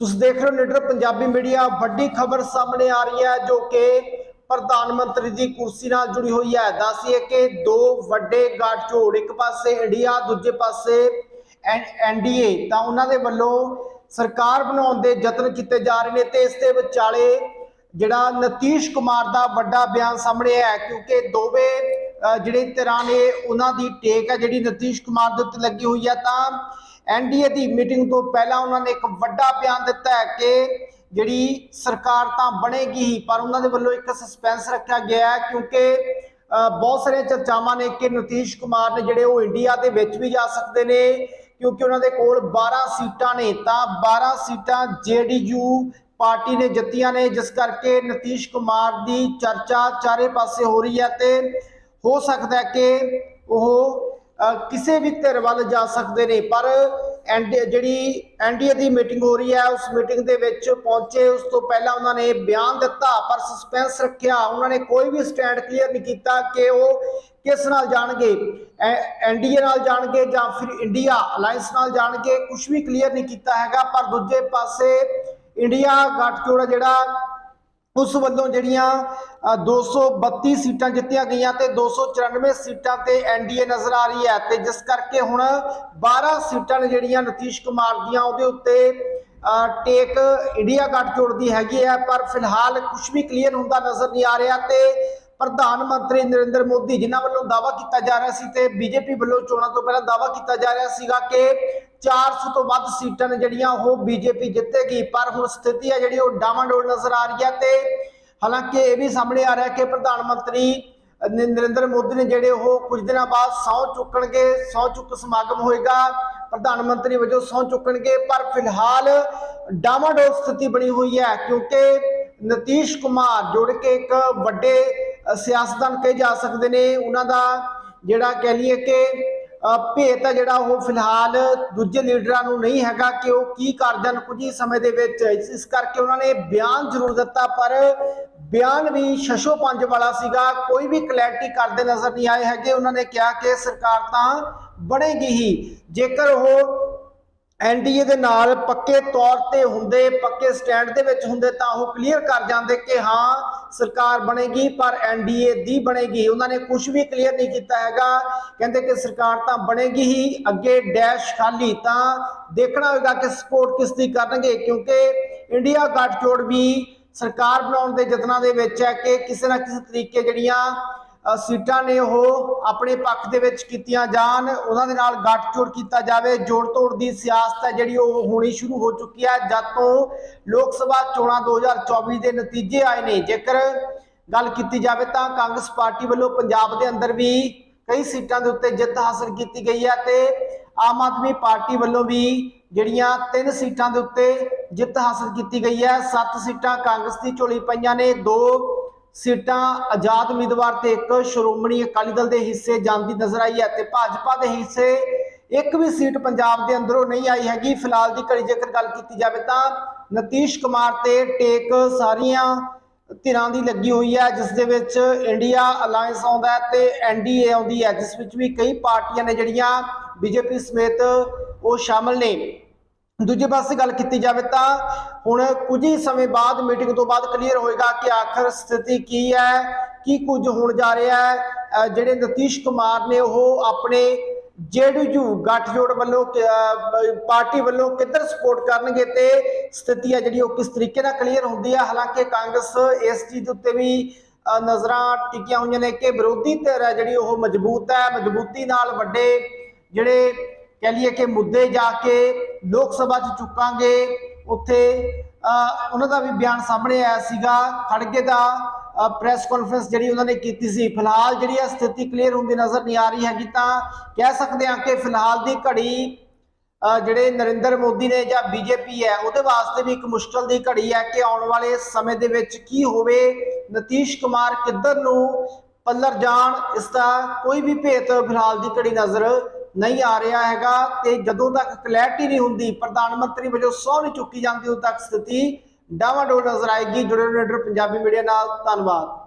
ਤੁਸੀਂ ਦੇਖ ਰਹੇ ਹੋ ਲੀਡਰ ਪੰਜਾਬੀ ਮੀਡੀਆ, ਵੱਡੀ ਖਬਰ ਸਾਹਮਣੇ ਆ ਰਹੀ ਹੈ ਜੋ ਕਿ ਪ੍ਰਧਾਨ ਮੰਤਰੀ ਦੀ ਕੁਰਸੀ ਨਾਲ ਜੁੜੀ ਹੋਈ ਹੈ। ਦੱਸੀਏ ਕਿ ਦੋ ਵੱਡੇ ਗੱਠਜੋੜ ਇੱਕ ਪਾਸੇ ਇੰਡੀਆ, ਦੂਜੇ ਪਾਸੇ ਐਨਡੀਏ। ਤਾਂ ਉਹਨਾਂ ਦੇ ਵੱਲੋਂ ਸਰਕਾਰ ਬਣਾਉਣ ਦੇ ਯਤਨ ਕੀਤੇ ਜਾ ਰਹੇ ਨੇ ਤੇ ਇਸ ਦੇ ਵਿਚਾਲੇ ਜਿਹੜਾ ਨਤੀਸ਼ ਕੁਮਾਰ ਦਾ ਵੱਡਾ ਬਿਆਨ ਸਾਹਮਣੇ ਆਇਆ ਕਿਉਂਕਿ ਦੋਵੇਂ ਜਿਹੜੇ ਧਿਰਾਂ ਨੇ, ਉਹਨਾਂ ਦੀ ਟੇਕ ਹੈ, ਜਿਹੜੀ ਨਤੀਸ਼ ਕੁਮਾਰ ਦੇ ਉੱਤੇ ਲੱਗੀ ਹੋਈ ਹੈ। ਤਾਂ ਐਨਡੀਏ ਦੀ ਮੀਟਿੰਗ ਤੋਂ ਪਹਿਲਾਂ ਉਹਨਾਂ ਨੇ ਇੱਕ ਵੱਡਾ ਬਿਆਨ ਦਿੱਤਾ ਹੈ ਕਿ ਜਿਹੜੀ ਸਰਕਾਰ ਤਾਂ ਬਣੇਗੀ ਹੀ, ਪਰ ਉਹਨਾਂ ਦੇ ਵੱਲੋਂ ਇੱਕ ਸਸਪੈਂਸ ਰੱਖਿਆ ਗਿਆ ਹੈ ਕਿਉਂਕਿ ਬਹੁਤ ਸਾਰੇ ਚਰਚਾਵਾਂ ਨੇ ਕਿ ਨਤੀਸ਼ ਕੁਮਾਰ ਨੇ ਜਿਹੜੇ ਉਹ ਇੰਡੀਆ ਦੇ ਵਿੱਚ ਵੀ ਜਾ ਸਕਦੇ ਨੇ, ਕਿਉਂਕਿ ਉਹਨਾਂ ਦੇ ਕੋਲ 12 ਸੀਟਾਂ ਨੇ, ਤਾਂ 12 ਸੀਟਾਂ ਜੇਡੀਯੂ ਪਾਰਟੀ ਨੇ ਜਿੱਤੀਆਂ ਨੇ, ਜਿਸ ਕਰਕੇ ਨਤੀਸ਼ ਕੁਮਾਰ ਦੀ ਚਰਚਾ ਚਾਰੇ ਪਾਸੇ ਹੋ ਰਹੀ ਹੈ ਤੇ ਹੋ ਸਕਦਾ ਕਿ ਉਹ ਕਿਸੇ ਵੀ ਧਿਰ ਵੱਲ ਜਾ ਸਕਦੇ ਨੇ, ਪਰ ਐਨਡੀ ਜਿਹੜੀ ਐਨਡੀਏ ਦੀ ਮੀਟਿੰਗ ਹੋ ਰਹੀ ਹੈ, ਉਸ ਮੀਟਿੰਗ ਦੇ ਵਿੱਚ ਪਹੁੰਚੇ, ਉਸ ਤੋਂ ਪਹਿਲਾਂ ਉਹਨਾਂ ਨੇ ਬਿਆਨ ਦਿੱਤਾ, ਪਰ ਸਸਪੈਂਸ ਰੱਖਿਆ, ਉਹਨਾਂ ਨੇ ਕੋਈ ਵੀ ਸਟੈਂਡ ਕਲੀਅਰ ਨਹੀਂ ਕੀਤਾ ਕਿ ਉਹ ਕਿਸ ਨਾਲ ਜਾਣਗੇ ਐਨਡੀਏ ਨਾਲ ਜਾਣਗੇ ਜਾਂ ਫਿਰ ਇੰਡੀਆ ਅਲਾਈਅੰਸ ਨਾਲ ਜਾਣਗੇ ਕੁਝ ਵੀ ਕਲੀਅਰ ਨਹੀਂ ਕੀਤਾ ਹੈਗਾ, ਪਰ ਦੂਜੇ ਪਾਸੇ ਇੰਡੀਆ, ਗੱਠਜੋੜ ਜਿਹੜਾ ਉਸ ਵੱਲੋਂ ਜਿਹੜੀਆਂ ਅ, 232 ਸੀਟਾਂ ਜਿੱਤੀਆਂ ਗਈਆਂ ਤੇ 294 ਸੀਟਾਂ ਤੇ ਐਨਡੀਏ ਨਜ਼ਰ ਆ ਰਹੀ ਹੈ ਤੇ ਜਿਸ ਕਰਕੇ ਹੁਣ 12 ਸੀਟਾਂ ਨੇ ਜਿਹੜੀਆਂ ਨਤੀਸ਼ ਕੁਮਾਰ ਦੀਆਂ ਉਹਦੇ ਉੱਤੇ ਟੇਕ ਇੰਡੀਆ ਗੱਠ ਜੋੜਦੀ ਹੈਗੀ ਹੈ ਪਰ ਫਿਲਹਾਲ ਕੁਝ ਵੀ ਕਲੀਅਰ ਹੁੰਦਾ ਨਜ਼ਰ ਨਹੀਂ ਆ ਰਿਹਾ ਤੇ ਪ੍ਰਧਾਨ ਮੰਤਰੀ ਨਰਿੰਦਰ ਮੋਦੀ ਜਿਨ੍ਹਾਂ ਵੱਲੋਂ ਦਾਵਾ ਕੀਤਾ ਜਾ ਰਿਹਾ ਸੀ ਤੇ ਬੀਜੇਪੀ ਵੱਲੋਂ ਚੋਣਾਂ ਤੋਂ ਪਹਿਲਾਂ ਦਾਵਾ ਕੀਤਾ ਜਾ ਰਿਹਾ ਸੀਗਾ ਕਿ 400 ਤੋਂ ਵੱਧ ਸੀਟਾਂ ਨੇ ਜਿਹੜੀਆਂ ਉਹ ਬੀਜੇਪੀ ਜਿੱਤੇਗੀ। ਪਰ ਹੁਣ ਸਥਿਤੀ ਹੈ ਜਿਹੜੀ ਉਹ ਡਾਵਾਂਡੋਲ ਨਜ਼ਰ ਆ ਰਹੀ ਹੈ ਤੇ ਹਾਲਾਂਕਿ ਇਹ ਵੀ ਸਾਹਮਣੇ ਆ ਰਿਹਾ ਕਿ ਪ੍ਰਧਾਨ ਮੰਤਰੀ ਨਰਿੰਦਰ ਮੋਦੀ ਨੇ ਜਿਹੜੇ ਉਹ ਕੁਝ ਦਿਨਾਂ ਬਾਅਦ ਸਹੁੰ ਚੁੱਕਣਗੇ, ਸਹੁੰ ਚੁੱਕ ਸਮਾਗਮ ਹੋਏਗਾ। ਪ੍ਰਧਾਨ ਮੰਤਰੀ ਵਜੋਂ ਸਹੁੰ ਚੁੱਕਣਗੇ, ਪਰ ਫਿਲਹਾਲ ਡਾਵਾਂਡੋਲ ਸਥਿਤੀ ਬਣੀ ਹੋਈ ਹੈ ਕਿਉਂਕਿ ਨਤੀਸ਼ ਕੁਮਾਰ ਜੁੜ ਕੇ ਇੱਕ ਵੱਡੇ ਸਿਆਸਤਦਾਨ ਕਹੇ ਜਾ ਸਕਦੇ ਨੇ। ਉਹਨਾਂ ਦਾ ਜਿਹੜਾ ਕਹਿ ਲਈਏ ਕਿ ਭੇਤ ਹੈ ਜਿਹੜਾ ਉਹ ਫਿਲਹਾਲ ਦੂਜੇ ਲੀਡਰਾਂ ਨੂੰ ਨਹੀਂ ਹੈਗਾ ਕਿ ਉਹ ਕੀ ਕਰ ਜਾਣ ਕੁਝ ਹੀ ਸਮੇਂ ਦੇ ਵਿੱਚ ਇਸ ਕਰਕੇ ਉਹਨਾਂ ਨੇ ਬਿਆਨ ਜ਼ਰੂਰ ਦਿੱਤਾ, ਪਰ ਬਿਆਨ ਵੀ ਸ਼ਸ਼ੋ ਪੰਜ ਵਾਲਾ ਸੀਗਾ, ਕੋਈ ਵੀ ਕਲੈਰਿਟੀ ਕਰਦੇ ਨਜ਼ਰ ਨਹੀਂ ਆਏ ਹੈਗੇ। ਉਹਨਾਂ ਨੇ ਕਿਹਾ ਕਿ ਸਰਕਾਰ ਤਾਂ ਬਣੇਗੀ ਹੀ। ਜੇਕਰ ਉਹ ਐਨਡੀਏ ਦੇ ਨਾਲ ਪੱਕੇ ਤੌਰ ਤੇ ਹੁੰਦੇ, ਪੱਕੇ ਸਟੈਂਡ ਦੇ ਵਿੱਚ ਹੁੰਦੇ ਤਾਂ ਉਹ ਕਲੀਅਰ ਕਰ ਜਾਂਦੇ ਕਿ ਹਾਂ, ਸਰਕਾਰ ਬਣੇਗੀ, ਪਰ ਐਨਡੀਏ ਦੀ ਬਣੇਗੀ। ਉਹਨਾਂ ਨੇ ਕੁਝ ਵੀ ਕਲੀਅਰ ਨਹੀਂ ਕੀਤਾ ਹੈਗਾ। ਕਹਿੰਦੇ ਕਿ ਸਰਕਾਰ ਤਾਂ ਬਣੇਗੀ ਹੀ, ਅੱਗੇ ਡੈਸ਼ ਖਾਲੀ। ਤਾਂ ਦੇਖਣਾ ਹੋਵੇਗਾ ਕਿ ਸਪੋਰਟ ਕਿਸ ਦੀ ਕਰਨਗੇ, ਕਿਉਂਕਿ ਇੰਡੀਆ ਗੱਠਜੋੜ ਵੀ ਸਰਕਾਰ ਬਣਾਉਣ ਦੇ ਯਤਨਾਂ ਦੇ ਵਿੱਚ ਹੈ ਕਿ ਕਿਸੇ ਨਾ ਕਿਸੇ ਤਰੀਕੇ ਜਿਹੜੀਆਂ ਸੀਟਾਂ ਨੇ ਉਹ ਆਪਣੇ ਪੱਖ ਦੇ ਵਿੱਚ ਕੀਤੀਆਂ ਜਾਣ, ਉਹਨਾਂ ਦੇ ਨਾਲ ਗੱਠਜੋੜ ਕੀਤਾ ਜਾਵੇ। ਜੋੜ ਤੋੜ ਦੀ ਸਿਆਸਤ ਹੈ ਜਿਹੜੀ ਉਹ ਹੋਣੀ ਸ਼ੁਰੂ ਹੋ ਚੁੱਕੀ ਹੈ। ਜਦ ਤੋਂ ਲੋਕ ਸਭਾ ਚੋਣਾਂ 2024 ਦੇ ਨਤੀਜੇ ਆਏ ਨੇ, ਜੇਕਰ ਗੱਲ ਕੀਤੀ ਜਾਵੇ ਤਾਂ ਕਾਂਗਰਸ ਪਾਰਟੀ ਵੱਲੋਂ ਪੰਜਾਬ ਦੇ ਅੰਦਰ ਵੀ ਕਈ ਸੀਟਾਂ ਦੇ ਉੱਤੇ ਜਿੱਤ ਹਾਸਲ ਕੀਤੀ ਗਈ ਹੈ ਤੇ ਆਮ ਆਦਮੀ ਪਾਰਟੀ ਵੱਲੋਂ ਵੀ ਜਿਹੜੀਆਂ ਤਿੰਨ ਸੀਟਾਂ ਦੇ ਉੱਤੇ ਜਿੱਤ ਹਾਸਲ ਕੀਤੀ ਗਈ ਹੈ। ਸੱਤ ਸੀਟਾਂ ਕਾਂਗਰਸ ਦੀ ਝੋਲੀ ਪਈਆਂ ਨੇ, ਦੋ ਸੀਟਾਂ ਆਜ਼ਾਦ ਉਮੀਦਵਾਰ ਤੇ ਇੱਕ ਸ਼੍ਰੋਮਣੀ ਅਕਾਲੀ ਦਲ ਦੇ ਹਿੱਸੇ ਜਾਂਦੀ ਨਜ਼ਰ ਆਈ ਹੈ ਤੇ ਭਾਜਪਾ ਦੇ ਹਿੱਸੇ ਇੱਕ ਵੀ ਸੀਟ ਪੰਜਾਬ ਦੇ ਅੰਦਰੋਂ ਨਹੀਂ ਆਈ ਹੈਗੀ। ਫਿਲਹਾਲ ਦੀ ਘੜੀ ਜੇਕਰ ਗੱਲ ਕੀਤੀ ਜਾਵੇ ਤਾਂ ਨਤੀਸ਼ ਕੁਮਾਰ ਤੇ ਟੇਕ ਸਾਰੀਆਂ ਧਿਰਾਂ ਦੀ ਲੱਗੀ ਹੋਈ ਹੈ, ਜਿਸ ਦੇ ਵਿੱਚ ਇੰਡੀਆ ਅਲਾਈਅੰਸ ਆਉਂਦਾ ਹੈ ਤੇ ਐਨਡੀਏ ਆਉਂਦੀ ਹੈ, ਜਿਸ ਵਿੱਚ ਵੀ ਕਈ ਪਾਰਟੀਆਂ ਨੇ ਜਿਹੜੀਆਂ ਬੀਜੇਪੀ ਸਮੇਤ ਉਹ ਸ਼ਾਮਲ ਨੇ। ਦੂਜੇ ਪਾਸੇ ਗੱਲ ਕੀਤੀ ਜਾਵੇ ਤਾਂ ਹੁਣ ਕੁਝ ਹੀ ਸਮੇਂ ਬਾਅਦ ਮੀਟਿੰਗ ਤੋਂ ਬਾਅਦ ਕਲੀਅਰ ਹੋਏਗਾ ਕਿ ਆਖਰ ਸਥਿਤੀ ਕੀ ਹੈ, ਕੀ ਕੁਝ ਹੋਣ ਜਾ ਰਿਹਾ ਹੈ। ਜਿਹੜੇ ਨਤੀਸ਼ ਕੁਮਾਰ ਨੇ ਉਹ ਆਪਣੇ ਜੇਡੀਯੂ ਗੱਠਜੋੜ ਵੱਲੋਂ ਕਿ- ਅਹ ਪਾਰਟੀ ਵੱਲੋਂ ਕਿੱਧਰ ਸਪੋਰਟ ਕਰਨਗੇ ਤੇ ਸਥਿਤੀ ਹੈ ਜਿਹੜੀ ਉਹ ਕਿਸ ਤਰੀਕੇ ਨਾਲ ਕਲੀਅਰ ਹੁੰਦੀ ਹੈ। ਹਾਲਾਂਕਿ ਕਾਂਗਰਸ ਇਸ ਚੀਜ਼ ਦੇ ਉੱਤੇ ਵੀ ਨਜ਼ਰਾਂ ਟਿਕੀਆਂ ਹੋਈਆਂ ਨੇ ਕਿ ਵਿਰੋਧੀ ਧਿਰ ਹੈ ਜਿਹੜੀ ਉਹ ਮਜ਼ਬੂਤ ਹੈ। ਮਜ਼ਬੂਤੀ ਨਾਲ ਵੱਡੇ ਜਿਹੜੇ ਕਹਿ ਲਈਏ ਕਿ ਮੁੱਦੇ ਜਾ ਕੇ ਲੋਕ ਸਭਾ 'ਚ ਚੁੱਕਾਂਗੇ। ਉੱਥੇ ਅਹ, ਉਹਨਾਂ ਦਾ ਵੀ ਬਿਆਨ ਸਾਹਮਣੇ ਆਇਆ ਸੀਗਾ। ਖੜਗੇ ਦਾ ਪ੍ਰੈਸ ਕਾਨਫਰੰਸ ਜਿਹੜੀ ਉਹਨਾਂ ਨੇ ਕੀਤੀ ਸੀ ਫਿਲਹਾਲ ਜਿਹੜੀ ਆ ਸਥਿਤੀ ਕਲੀਅਰ ਹੁੰਦੀ ਨਜ਼ਰ ਨਹੀਂ ਆ ਰਹੀ ਹੈਗੀ ਤਾਂ ਕਹਿ ਸਕਦੇ ਹਾਂ ਕਿ ਫਿਲਹਾਲ ਦੀ ਘੜੀ ਜਿਹੜੇ ਨਰਿੰਦਰ ਮੋਦੀ ਨੇ ਜਾਂ ਬੀਜੇਪੀ ਹੈ ਉਹਦੇ ਵਾਸਤੇ ਵੀ ਇੱਕ ਮੁਸ਼ਕਲ ਦੀ ਘੜੀ ਹੈ ਕਿ ਆਉਣ ਵਾਲੇ ਸਮੇਂ ਦੇ ਵਿੱਚ ਕੀ ਹੋਵੇ। ਨਤੀਸ਼ ਕੁਮਾਰ ਕਿੱਧਰ ਨੂੰ ਪੱਲਰ ਜਾਣ ਇਸ ਦਾ ਕੋਈ ਵੀ ਭੇਤ ਫਿਲਹਾਲ ਦੀ ਘੜੀ ਨਜ਼ਰ ਨਹੀਂ ਆ ਰਿਹਾ ਹੈਗਾ ਤੇ ਜਦੋਂ ਤੱਕ ਕਲੈਰਿਟੀ ਨਹੀਂ ਹੁੰਦੀ, ਪ੍ਰਧਾਨ ਮੰਤਰੀ ਵਜੋਂ ਸਹੁੰ ਨਹੀਂ ਚੁੱਕੀ ਜਾਂਦੀ, ਉਦੋਂ ਤੱਕ ਸਥਿਤੀ ਡਾਵਾਡੋਲ ਨਜ਼ਰ ਆਏਗੀ। ਜੁੜੇ ਰਹੋ ਪੰਜਾਬੀ ਮੀਡੀਆ ਨਾਲ, ਧੰਨਵਾਦ।